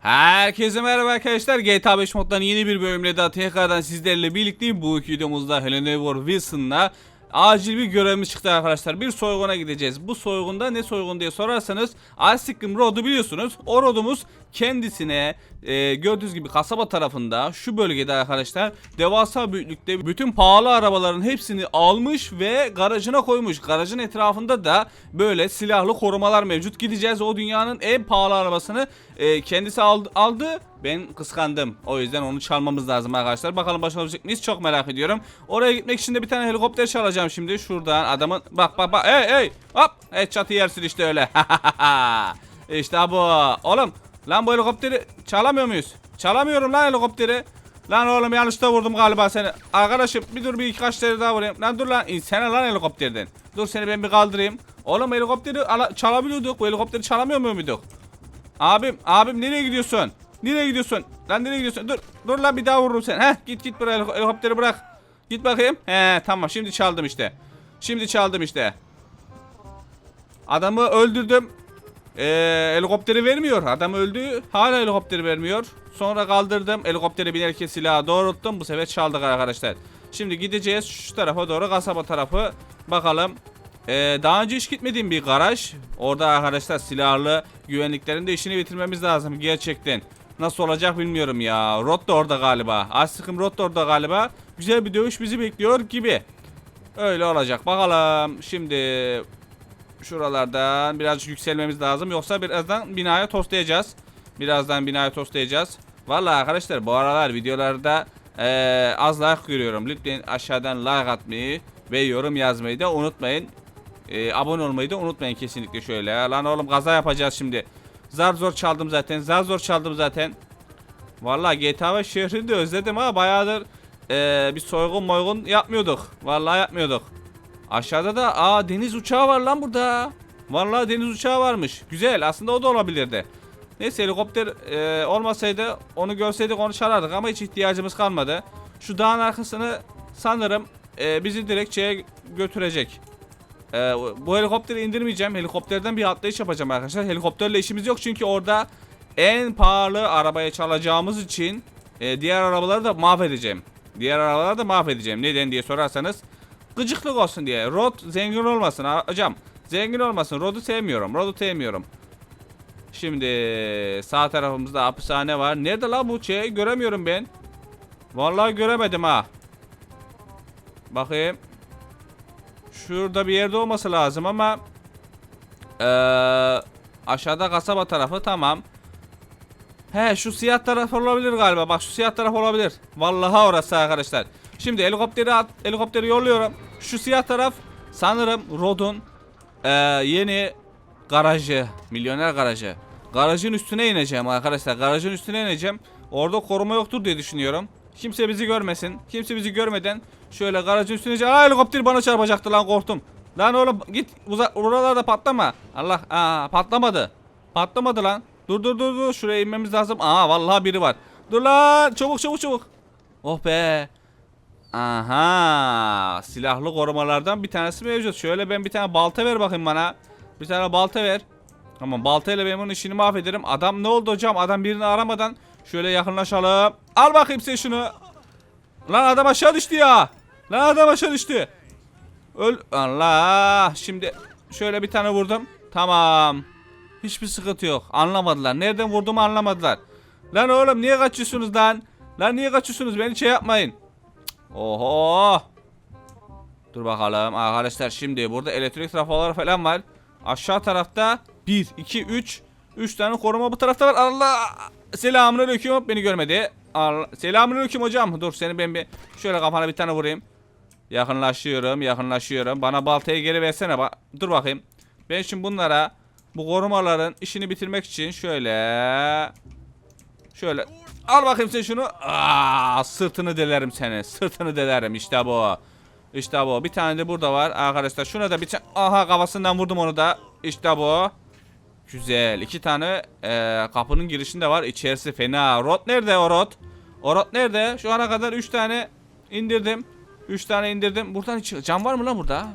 Herkese merhaba arkadaşlar. GTA 5 moddan yeni bir bölümle daha tekrardan sizlerle birlikteyim. Bu videomuzda Helena War Wilson'la acil bir görevimiz çıktı arkadaşlar. Bir soyguna gideceğiz. Bu soygunda ne soygun diye sorarsanız Ice Road'u biliyorsunuz. O road'umuz kendisine e, gördüğünüz gibi kasaba tarafında şu bölgede arkadaşlar devasa büyüklükte bütün pahalı arabaların hepsini almış ve garajına koymuş. Garajın etrafında da böyle silahlı korumalar mevcut. Gideceğiz o dünyanın en pahalı arabasını e, kendisi aldı, aldı. Ben kıskandım. O yüzden onu çalmamız lazım arkadaşlar. Bakalım başarabilecek miyiz? Çok merak ediyorum. Oraya gitmek için de bir tane helikopter çalacağım şimdi. Şuradan adamın bak bak bak. Hey hey. Hop. Evet çatı yersin işte öyle. işte bu. Oğlum lan bu helikopteri çalamıyor muyuz? Çalamıyorum lan helikopteri. Lan oğlum yanlışta vurdum galiba seni. Arkadaşım bir dur bir iki kaç tane daha vurayım. Lan dur lan insene lan helikopterden. Dur seni ben bir kaldırayım. Oğlum helikopteri ala- çalabiliyorduk. Bu helikopteri çalamıyor muyduk? Abim, abim nereye gidiyorsun? Nereye gidiyorsun? Lan nereye gidiyorsun? Dur, dur lan bir daha vururum seni. Heh, git git buraya helik- helikopteri bırak. Git bakayım. He, tamam şimdi çaldım işte. Şimdi çaldım işte. Adamı öldürdüm. Ee, helikopteri vermiyor. Adam öldü. Hala helikopteri vermiyor. Sonra kaldırdım. Helikopteri binerken silahı doğrulttum. Bu sefer çaldık arkadaşlar. Şimdi gideceğiz şu tarafa doğru kasaba tarafı. Bakalım. Ee, daha önce hiç gitmediğim bir garaj. Orada arkadaşlar silahlı güvenliklerin de işini bitirmemiz lazım gerçekten. Nasıl olacak bilmiyorum ya. Rod da orada galiba. Aşkım Rod da orada galiba. Güzel bir dövüş bizi bekliyor gibi. Öyle olacak. Bakalım. Şimdi şuralardan birazcık yükselmemiz lazım. Yoksa birazdan binaya toslayacağız. Birazdan binaya toslayacağız. Vallahi arkadaşlar bu aralar videolarda eee, az like görüyorum. Lütfen aşağıdan like atmayı ve yorum yazmayı da unutmayın. Eee, abone olmayı da unutmayın kesinlikle şöyle. Lan oğlum kaza yapacağız şimdi. Zar zor çaldım zaten. Zar zor çaldım zaten. Vallahi GTA ve şehrini de özledim ha. Bayağıdır eee, bir soygun moygun yapmıyorduk. Vallahi yapmıyorduk. Aşağıda da aa deniz uçağı var lan burada. Vallahi deniz uçağı varmış. Güzel aslında o da olabilirdi. Neyse helikopter e, olmasaydı onu görseydik onu çalardık ama hiç ihtiyacımız kalmadı. Şu dağın arkasını sanırım e, bizi direkt şeye götürecek. E, bu helikopteri indirmeyeceğim. Helikopterden bir atlayış yapacağım arkadaşlar. Helikopterle işimiz yok çünkü orada en pahalı arabaya çalacağımız için e, diğer arabaları da mahvedeceğim. Diğer arabaları da mahvedeceğim. Neden diye sorarsanız gıcıklık olsun diye. Rod zengin olmasın hocam. Zengin olmasın. Rod'u sevmiyorum. Rod'u sevmiyorum. Şimdi sağ tarafımızda hapishane var. Nerede la bu şey? Göremiyorum ben. Vallahi göremedim ha. Bakayım. Şurada bir yerde olması lazım ama eee, aşağıda kasaba tarafı tamam. He şu siyah taraf olabilir galiba. Bak şu siyah taraf olabilir. Vallahi orası arkadaşlar. Şimdi helikopteri at, helikopteri yolluyorum. Şu siyah taraf sanırım Rod'un eee, yeni garajı, milyoner garajı. Garajın üstüne ineceğim arkadaşlar. Garajın üstüne ineceğim. Orada koruma yoktur diye düşünüyorum. Kimse bizi görmesin. Kimse bizi görmeden şöyle garajın üstüne. Aa helikopter bana çarpacaktı lan korktum. Lan oğlum git uza buralarda patlama. Allah aa patlamadı. Patlamadı lan. Dur dur dur dur şuraya inmemiz lazım. Aa vallahi biri var. Dur lan çabuk çabuk çabuk. Oh be. Aha silahlı korumalardan bir tanesi mevcut. Şöyle ben bir tane balta ver bakayım bana. Bir tane balta ver. Tamam baltayla ben bunun işini mahvederim. Adam ne oldu hocam? Adam birini aramadan şöyle yakınlaşalım. Al bakayım sen şunu. Lan adam aşağı düştü ya. Lan adam aşağı düştü. Öl. Allah. Şimdi şöyle bir tane vurdum. Tamam. Hiçbir sıkıntı yok. Anlamadılar. Nereden vurduğumu anlamadılar. Lan oğlum niye kaçıyorsunuz lan? Lan niye kaçıyorsunuz? Beni şey yapmayın. Oho. Dur bakalım arkadaşlar şimdi burada elektrik trafoları falan var. Aşağı tarafta 1, 2, 3 3 tane koruma bu tarafta var. Allah Selamünaleyküm beni görmedi. Allah Selamünaleyküm hocam. Dur seni ben bir şöyle kafana bir tane vurayım. Yakınlaşıyorum, yakınlaşıyorum. Bana baltayı geri versene. Ba Dur bakayım. Ben şimdi bunlara bu korumaların işini bitirmek için şöyle şöyle al bakayım sen şunu. Aa, sırtını delerim seni. Sırtını delerim işte bu. İşte bu. Bir tane de burada var arkadaşlar. Şuna da bir tane. Aha kafasından vurdum onu da. İşte bu. Güzel. İki tane e, kapının girişinde var. İçerisi fena. Rot nerede o rot? O rot nerede? Şu ana kadar üç tane indirdim. Üç tane indirdim. Buradan hiç cam var mı lan burada?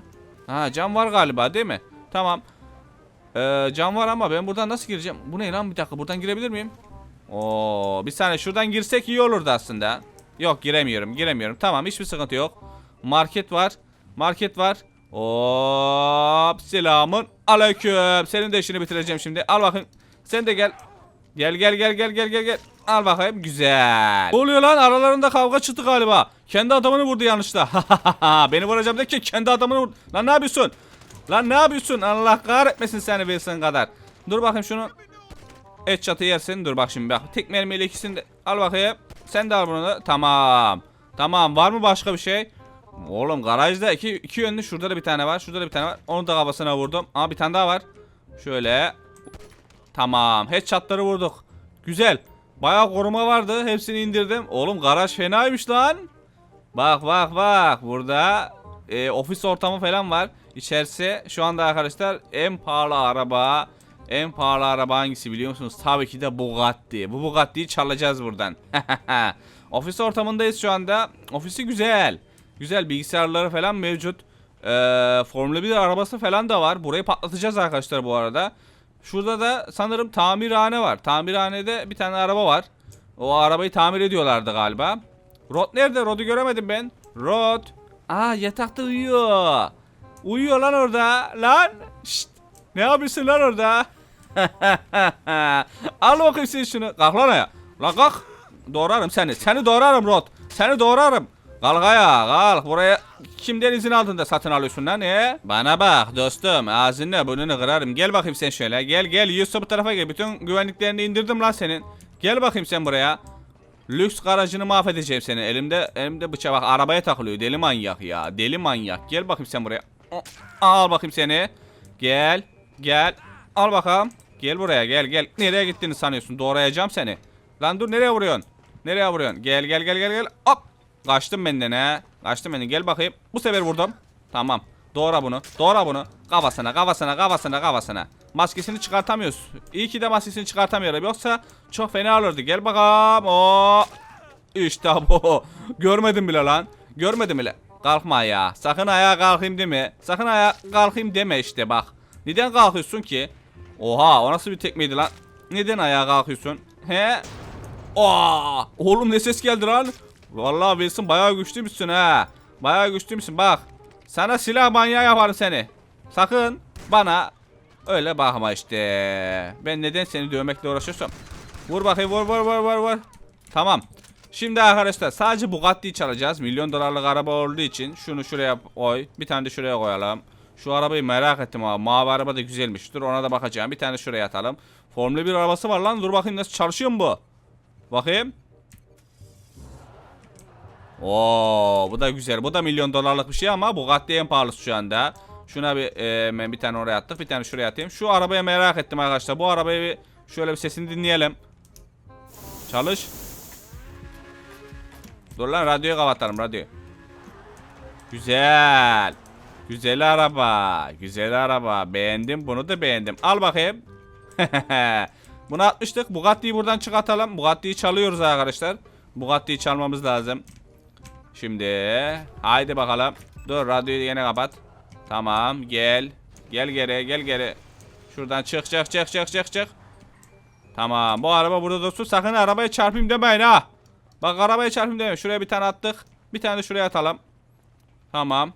Ha cam var galiba değil mi? Tamam. Ee, cam var ama ben buradan nasıl gireceğim? Bu ne lan bir dakika buradan girebilir miyim? Oo, bir saniye şuradan girsek iyi olurdu aslında. Yok giremiyorum giremiyorum. Tamam hiçbir sıkıntı yok. Market var. Market var. Hop selamın aleyküm. Senin de işini bitireceğim şimdi. Al bakayım. Sen de gel. Gel gel gel gel gel gel gel. Al bakayım güzel. Ne oluyor lan aralarında kavga çıktı galiba. Kendi adamını vurdu yanlışla. Beni vuracağım derken kendi adamını vurdu. Lan ne yapıyorsun? Lan ne yapıyorsun? Allah kahretmesin seni Wilson kadar. Dur bakayım şunu. Et çatı yersin. Dur bak şimdi bak. Tek mermiyle ikisini de al bakayım. Sen de al bunu da. Tamam. Tamam var mı başka bir şey? Oğlum garajda iki, iki yönlü şurada da bir tane var. Şurada da bir tane var. Onu da kafasına vurdum. Aa bir tane daha var. Şöyle. Tamam. Headshot'ları vurduk. Güzel. Bayağı koruma vardı. Hepsini indirdim. Oğlum garaj fenaymış lan. Bak bak bak. Burada e, ofis ortamı falan var. İçerisi şu anda arkadaşlar en pahalı araba. En pahalı araba hangisi biliyor musunuz? Tabii ki de Bugatti. Bu Bugatti'yi çalacağız buradan. ofis ortamındayız şu anda. Ofisi güzel. Güzel bilgisayarları falan mevcut. Ee, Formula 1 arabası falan da var. Burayı patlatacağız arkadaşlar bu arada. Şurada da sanırım tamirhane var. Tamirhanede bir tane araba var. O arabayı tamir ediyorlardı galiba. Rod nerede? Rod'u göremedim ben. Rod. Aa yatakta uyuyor. Uyuyor lan orada. Lan. Şşt. Ne yapıyorsun lan orada? Al bakayım sen şunu. Kalk lan ayağa. Lan kalk. Doğrarım seni. Seni doğrarım Rod. Seni doğrarım. Kalk ayağa kalk. Buraya kimden izin aldın da satın alıyorsun lan ne? Bana bak dostum ağzını burnunu kırarım. Gel bakayım sen şöyle. Gel gel Yusuf bu tarafa gel. Bütün güvenliklerini indirdim lan senin. Gel bakayım sen buraya. Lüks garajını mahvedeceğim seni. Elimde elimde bıçak bak arabaya takılıyor. Deli manyak ya. Deli manyak. Gel bakayım sen buraya. Al bakayım seni. Gel. Gel. Al bakalım. Gel buraya gel gel. Nereye gittiğini sanıyorsun? Doğrayacağım seni. Lan dur nereye vuruyorsun? Nereye vuruyorsun? Gel gel gel gel gel. Hop. Kaçtım benden he. Kaçtım benden. Gel bakayım. Bu sefer vurdum. Tamam. Doğra bunu. Doğra bunu. Kafasına kafasına kafasına kafasına. Maskesini çıkartamıyoruz. İyi ki de maskesini çıkartamıyorum. Yoksa çok fena olurdu. Gel bakalım. Oo. İşte bu. Görmedim bile lan. Görmedim bile. Kalkma ya. Sakın ayağa kalkayım deme. Sakın ayağa kalkayım deme işte bak. Neden kalkıyorsun ki? Oha o nasıl bir tekmeydi lan? Neden ayağa kalkıyorsun? He? Aa, oğlum ne ses geldi lan? Vallahi Wilson bayağı güçlüymüşsün ha. Bayağı güçlüymüşsün bak. Sana silah manyağı yaparım seni. Sakın bana öyle bakma işte. Ben neden seni dövmekle uğraşıyorsam? Vur bakayım vur vur vur vur vur. Tamam. Şimdi arkadaşlar sadece Bugatti'yi çalacağız. Milyon dolarlık araba olduğu için şunu şuraya koy. Bir tane de şuraya koyalım. Şu arabayı merak ettim abi. Mavi araba da güzelmiş. Dur ona da bakacağım. Bir tane şuraya atalım. Formula 1 arabası var lan. Dur bakayım nasıl çalışıyor mu bu? Bakayım. Oo, bu da güzel. Bu da milyon dolarlık bir şey ama Bugatti en pahalısı şu anda. Şuna bir e, ben bir tane oraya attık. Bir tane şuraya atayım. Şu arabaya merak ettim arkadaşlar. Bu arabayı bir şöyle bir sesini dinleyelim. Çalış. Dur lan radyoyu kapatalım radyoyu. Güzel. Güzel araba. Güzel araba. Beğendim. Bunu da beğendim. Al bakayım. Bunu atmıştık. Bugatti'yi buradan çıkartalım. Bugatti'yi çalıyoruz arkadaşlar. Bugatti'yi çalmamız lazım. Şimdi haydi bakalım. Dur radyoyu yine kapat. Tamam gel. Gel geri gel geri. Şuradan çık çık çık çık çık çık. Tamam bu araba burada dursun. Sakın arabaya çarpayım demeyin ha. Bak arabaya çarpayım demeyin. Şuraya bir tane attık. Bir tane de şuraya atalım. Tamam.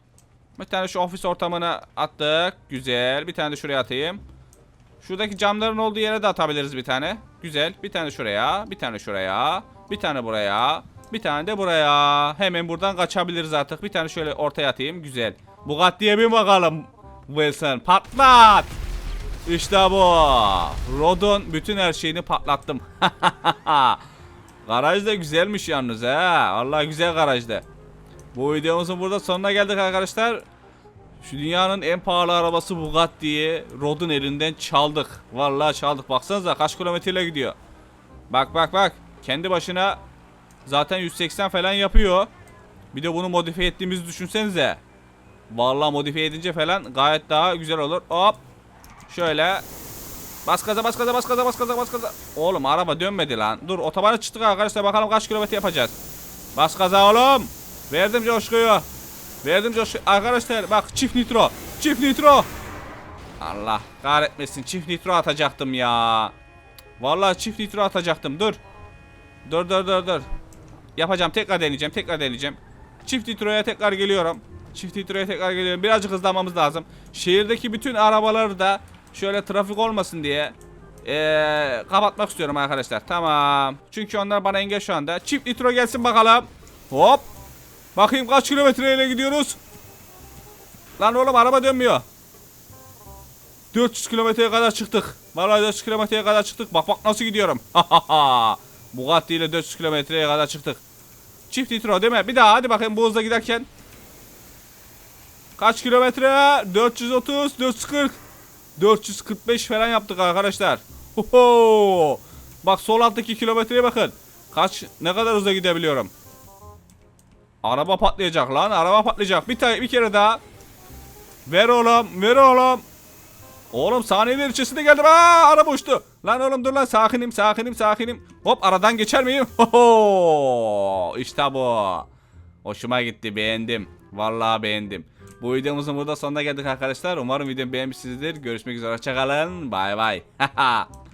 Bir tane şu ofis ortamına attık. Güzel. Bir tane de şuraya atayım. Şuradaki camların olduğu yere de atabiliriz bir tane. Güzel. Bir tane şuraya. Bir tane şuraya. Bir tane buraya. Bir tane de buraya. Hemen buradan kaçabiliriz artık. Bir tane şöyle ortaya atayım. Güzel. Bugatti'ye bir bakalım. Wilson patlat. İşte bu. Rod'un bütün her şeyini patlattım. Garaj da güzelmiş yalnız ha. Vallahi güzel garajda. Bu videomuzun burada sonuna geldik arkadaşlar. Şu dünyanın en pahalı arabası Bugatti'yi Rod'un elinden çaldık. Vallahi çaldık. Baksanıza kaç kilometreyle gidiyor. Bak bak bak. Kendi başına zaten 180 falan yapıyor. Bir de bunu modifiye ettiğimizi düşünsenize. Vallahi modifiye edince falan gayet daha güzel olur. Hop. Şöyle. Bas gaza bas gaza bas gaza bas gaza bas gaza. Oğlum araba dönmedi lan. Dur otobana çıktık arkadaşlar bakalım kaç kilometre yapacağız. Bas gaza oğlum. Verdim coşkuyu. Verdim coşkuyu. Arkadaşlar bak çift nitro. Çift nitro. Allah kahretmesin çift nitro atacaktım ya. Vallahi çift nitro atacaktım. Dur. Dur dur dur dur. Yapacağım. Tekrar deneyeceğim. Tekrar deneyeceğim. Çift nitroya tekrar geliyorum. Çift nitroya tekrar geliyorum. Birazcık hızlanmamız lazım. Şehirdeki bütün arabaları da şöyle trafik olmasın diye eee, kapatmak istiyorum arkadaşlar. Tamam. Çünkü onlar bana engel şu anda. Çift nitro gelsin bakalım. Hop. Bakayım kaç kilometreyle gidiyoruz. Lan oğlum araba dönmüyor. 400 kilometreye kadar çıktık. Vallahi 400 kilometreye kadar çıktık. Bak bak nasıl gidiyorum. Bugatti ile 400 kilometreye kadar çıktık. Çift nitro değil mi? Bir daha hadi bakayım bu hızla giderken. Kaç kilometre? 430, 440, 445 falan yaptık arkadaşlar. Hoho! Bak sol alttaki kilometreye bakın. Kaç ne kadar hızla gidebiliyorum. Araba patlayacak lan. Araba patlayacak. Bir tane bir kere daha. Ver oğlum, ver oğlum. Oğlum saniyeler içerisinde geldim. Aa araba uçtu. Lan oğlum dur lan sakinim sakinim sakinim. Hop aradan geçer miyim? Hoho! İşte bu. Hoşuma gitti beğendim. Vallahi beğendim. Bu videomuzun burada sonuna geldik arkadaşlar. Umarım videomu beğenmişsinizdir. Görüşmek üzere. Hoşçakalın. Bay bay.